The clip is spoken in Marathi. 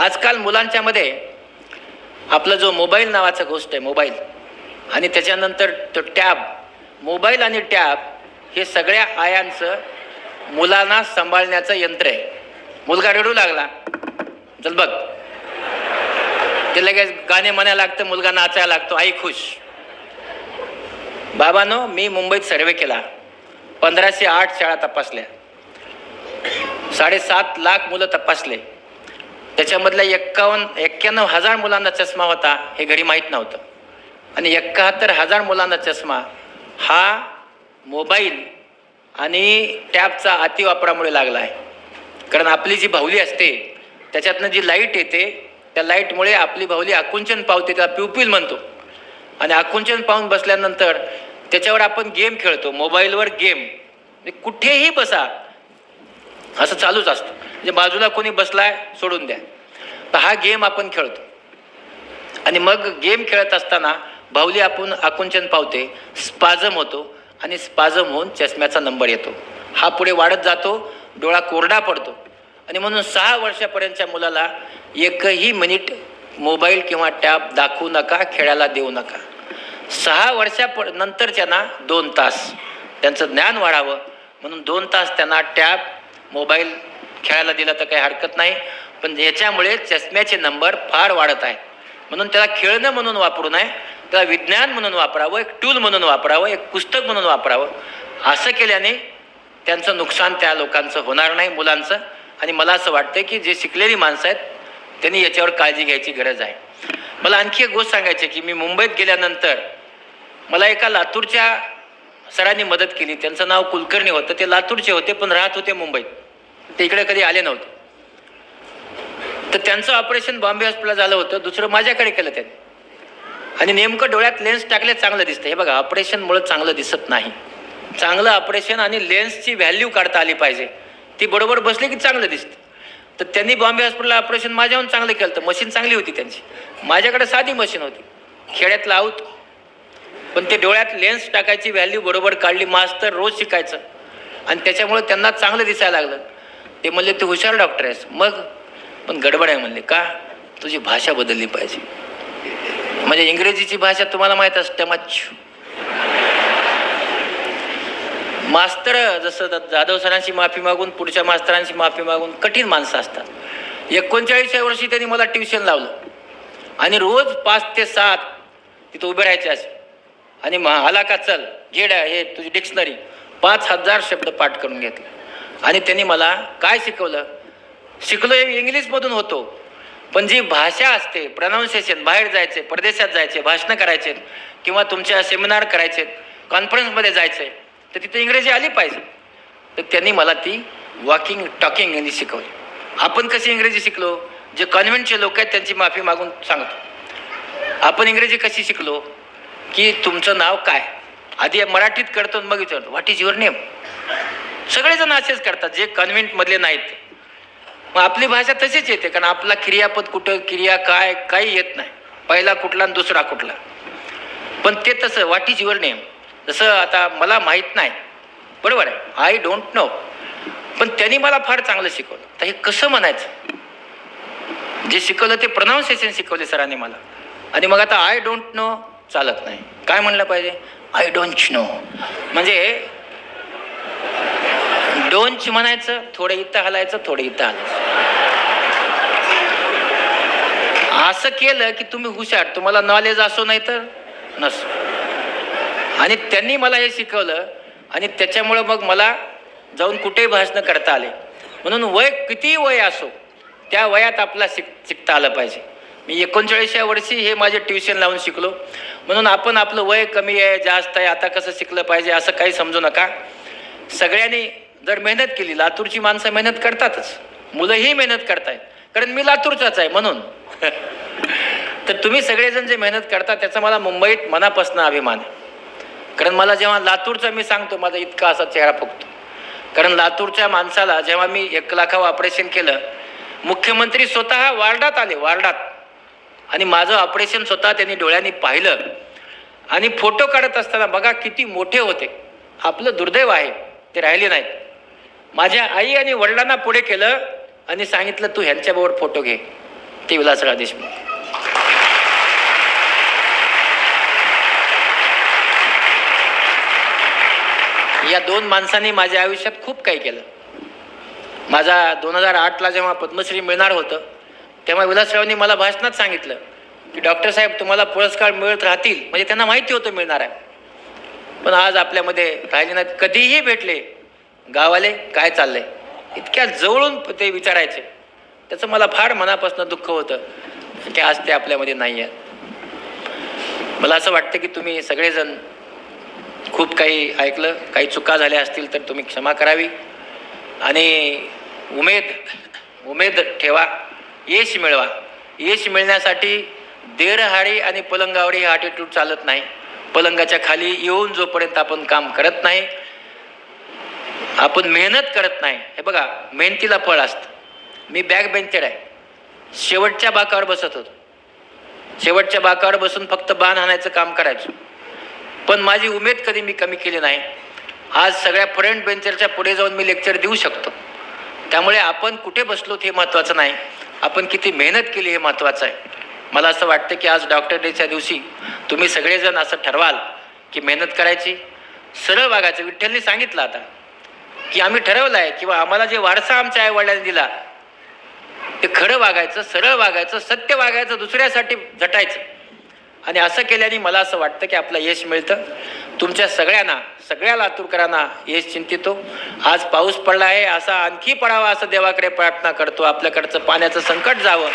आजकाल मुलांच्या मध्ये आपला जो मोबाईल नावाचा गोष्ट आहे मोबाईल आणि त्याच्यानंतर तो टॅब मोबाईल आणि टॅब हे सगळ्या आयांचं मुलांना सांभाळण्याचं यंत्र आहे. मुलगा रडू लागला. चल बघ. ते लगेच गाणे म्हणायला लागतं मुलगा नाचायला लागतो आई खुश. बाबानो मी मुंबईत सर्वे केला. पंधराशे आठ शाळा तपासल्या. साडेसात लाख मुलं तपासले. त्याच्यामधल्या एक्कावन्न एक्क्याण्णव हजार मुलांना चष्मा होता हे घडी माहीत नव्हतं. आणि एकाहत्तर हजार मुलांना चष्मा हा मोबाईल आणि टॅबचा अतिवापरामुळे लागला आहे. कारण आपली जी भावली असते त्याच्यातनं जी लाइट येते त्या लाईटमुळे आपली भावली आकुंचन पावते त्याला प्युपिल म्हणतो. आणि आकुंचन पाहून बसल्यानंतर त्याच्यावर आपण गेम खेळतो मोबाईलवर गेम. म्हणजे कुठेही बसा असं चालूच असतं. म्हणजे बाजूला कोणी बसलाय सोडून द्या. तर हा गेम आपण खेळतो. आणि मग गेम खेळत असताना बाहुली आपण आकुंचन पावते स्पाझम होतो आणि स्पाझम होऊन चष्म्याचा नंबर येतो. हा पुढे वाढत जातो डोळा कोरडा पडतो. आणि म्हणून सहा वर्षापर्यंतच्या मुलाला एकही मिनिट मोबाईल किंवा टॅब दाखवू नका खेळायला देऊ नका. सहा वर्षा नंतर त्यांना दोन तास. त्यांचं ज्ञान वाढावं. म्हणून दोन तास त्यांना टॅब मोबाईल खेळायला दिला तर काही हरकत नाही. पण याच्यामुळे चष्म्याचे नंबर फार वाढत आहेत. म्हणून त्याला खेळणं म्हणून वापरू नये त्याला विज्ञान म्हणून वापरावं एक टूल म्हणून वापरावं एक पुस्तक म्हणून वापरावं. असं केल्याने त्यांचं नुकसान त्या लोकांचं होणार नाही मुलांचं. आणि मला असं वाटतं की जे शिकलेली माणसं आहेत त्यांनी याच्यावर काळजी घ्यायची गरज आहे. मला आणखी एक गोष्ट सांगायची की मी मुंबईत गेल्यानंतर मला एका लातूरच्या सरांनी मदत केली. त्यांचं नाव कुलकर्णी होतं. ते लातूरचे होते पण राहत होते मुंबईत. ते इकडे कधी आले नव्हते. तर त्यांचं ऑपरेशन बॉम्बे हॉस्पिटलला झालं होतं. दुसरं माझ्याकडे केलं त्यांनी. आणि नेमकं डोळ्यात लेन्स टाकले चांगलं दिसतं हे बघा ऑपरेशनमुळं चांगलं दिसत नाही. चांगलं ऑपरेशन आणि लेन्सची व्हॅल्यू काढता आली पाहिजे. ती बरोबर बसली की चांगलं दिसतं. तर त्यांनी बॉम्बे हॉस्पिटलला ऑपरेशन माझ्याहून चांगलं केलं तर मशीन चांगली होती त्यांची. माझ्याकडे साधी मशीन होती. खेड्यातलं आऊत पण ते डोळ्यात लेन्स टाकायची व्हॅल्यू बरोबर काढली. मास्तर रोज शिकायचं. आणि त्याच्यामुळे त्यांना चांगलं दिसायला लागलं. ते म्हणले तू हुशार डॉक्टर आहेस. मग पण गडबड आहे म्हणले का? तुझी भाषा बदलली पाहिजे. म्हणजे इंग्रजीची भाषा तुम्हाला माहीत असते मच्छ. मास्तर जसं जाधव सरांची माफी मागून पुढच्या मास्तरांची माफी मागून कठीण माणसं असतात. एकोणचाळीसच्या वर्षी त्यांनी मला ट्युशन लावलं. आणि रोज पाच ते सात तिथं उभे राहायचे असे. आणि मग आला का चल? घेड हे तुझी डिक्शनरी. पाच हजार शब्द पाठ करून घेतले. आणि त्यांनी मला काय शिकवलं? शिकलो हे इंग्लिशमधून होतो. पण जी भाषा असते प्रनाऊन्सिएशन बाहेर जायचे परदेशात जायचे भाषणं करायचे किंवा तुमच्या सेमिनार करायचे कॉन्फरन्समध्ये जायचे तर तिथे इंग्रजी आली पाहिजे. तर त्यांनी मला ती वॉकिंग टॉकिंग इंग्लिश शिकवली. आपण कशी इंग्रजी शिकलो? जे कॉन्व्हेंटचे लोक आहेत त्यांची माफी मागून सांगतो. आपण इंग्रजी कशी शिकलो? की तुमचं नाव काय? आधी मराठीत करतो आणि मग विचारतो. व्हॉट इज युअर नेम सगळेजण असेच करतात जे कन्व्हेंटमधले नाहीत. मग आपली भाषा तशीच येते कारण आपला क्रियापद कुठं क्रिया काय काही येत नाही. पहिला कुठला आणि दुसरा कुठला. पण ते तसं वाट इज युअर नेम जसं आता मला माहीत नाही. बरोबर आहे? आय डोंट नो पण त्यांनी मला फार चांगलं शिकवलं. तर हे कसं म्हणायचं? जे शिकवलं ते प्रनाऊन्सिएशन शिकवले सरांनी मला. आणि मग आता आय डोंट नो चालत नाही. काय म्हणलं पाहिजे? आय डोंट नो म्हणजे डोंच म्हणायचं थोडं इथं हलायचं थोडं इथं हलायचं. असं केलं की तुम्ही हुशार तुम्हाला नॉलेज असो नाही तर नसो. आणि त्यांनी मला हे शिकवलं आणि त्याच्यामुळं मग मला जाऊन कुठेही भाषणं करता आले. म्हणून वय कितीही वय असो त्या वयात आपला शिक शिकता आलं पाहिजे. मी एकोणचाळीसच्या वर्षी हे माझे ट्युशन लावून शिकलो. म्हणून आपण आपलं वय कमी आहे जास्त आहे आता कसं शिकलं पाहिजे असं काही समजू नका. सगळ्यांनी जर मेहनत केली लातूरची माणसं मेहनत करतातच. मुलंही मेहनत करतायत. कारण मी लातूरचाच आहे म्हणून. तर तुम्ही सगळेजण जे मेहनत करता त्याचा मला मुंबईत मनापासून अभिमान आहे. कारण मला जेव्हा लातूरचा मी सांगतो माझा इतका असा चेहरा फुगतो. कारण लातूरच्या माणसाला जेव्हा मी एक लाखावं ऑपरेशन केलं मुख्यमंत्री स्वतः वार्डात आले वार्डात. आणि माझं ऑपरेशन स्वतः त्यांनी डोळ्यांनी पाहिलं. आणि फोटो काढत असताना बघा किती मोठे होते. आपलं दुर्दैव आहे ते राहिले नाहीत. माझ्या आई आणि वडिलांना पुढे केलं आणि सांगितलं तू ह्यांच्याबरोबर फोटो घे. ते विलासराव देशमुख. या दोन माणसांनी माझ्या आयुष्यात खूप काही केलं. माझा दोन हजार आठला जेव्हा पद्मश्री मिळणार होतं तेव्हा विलासरावांनी मला भाषणात सांगितलं की डॉक्टर साहेब तुम्हाला पुरस्कार मिळत राहतील. म्हणजे त्यांना माहिती होतं मिळणार आहे. पण आज आपल्यामध्ये राहिले नाहीत कधीही भेटले गावाले काय चाललंय? इतक्या जवळून ते विचारायचे. त्याचं मला फार मनापासून दुःख होतं. की आज ते आपल्यामध्ये नाही आहेत मला असं वाटतं की तुम्ही सगळेजण खूप काही ऐकलं काही चुका झाल्या असतील तर तुम्ही क्षमा करावी. आणि उमेद उमेद ठेवा यश मिळवा. यश मिळण्यासाठी देरहाडी आणि पलंगावरी हा ॲटिट्यूड चालत नाही. पलंगाच्या खाली येऊन जोपर्यंत आपण काम करत नाही आपण मेहनत करत नाही. हे बघा मेहनतीला फळ असतं. मी बॅक बेंचेड आहे. शेवटच्या बाकावर बसत होतो. शेवटच्या बाकावर बसून फक्त बाण आणायचं काम करायचो. पण माझी उमेद कधी मी कमी केली नाही. आज सगळ्या फ्रंट बेंचरच्या पुढे जाऊन मी लेक्चर देऊ शकतो. त्यामुळे आपण कुठे बसलो हे महत्त्वाचं नाही. आपण किती मेहनत केली हे महत्त्वाचं आहे. मला असं वाटतं की आज डॉक्टर डेच्या दिवशी तुम्ही सगळेजण असं ठरवाल की मेहनत करायची. सरळ वागायचं. विठ्ठलने सांगितलं आता. की आम्ही ठरवलं आहे किंवा आम्हाला जे वारसा आमच्या आईवडिलांनी दिला ते खरं वागायचं सरळ वागायचं सत्य वागायचं दुसऱ्यासाठी झटायचं. आणि असं केल्याने मला असं वाटतं की आपलं यश मिळतं. तुमच्या सगळ्यांना सगळ्या लातूरकरांना यश चिंतितो. आज पाऊस पडला आहे असा आणखी पडावा असं देवाकडे प्रार्थना करतो. आपल्याकडचं पाण्याचं संकट जावं.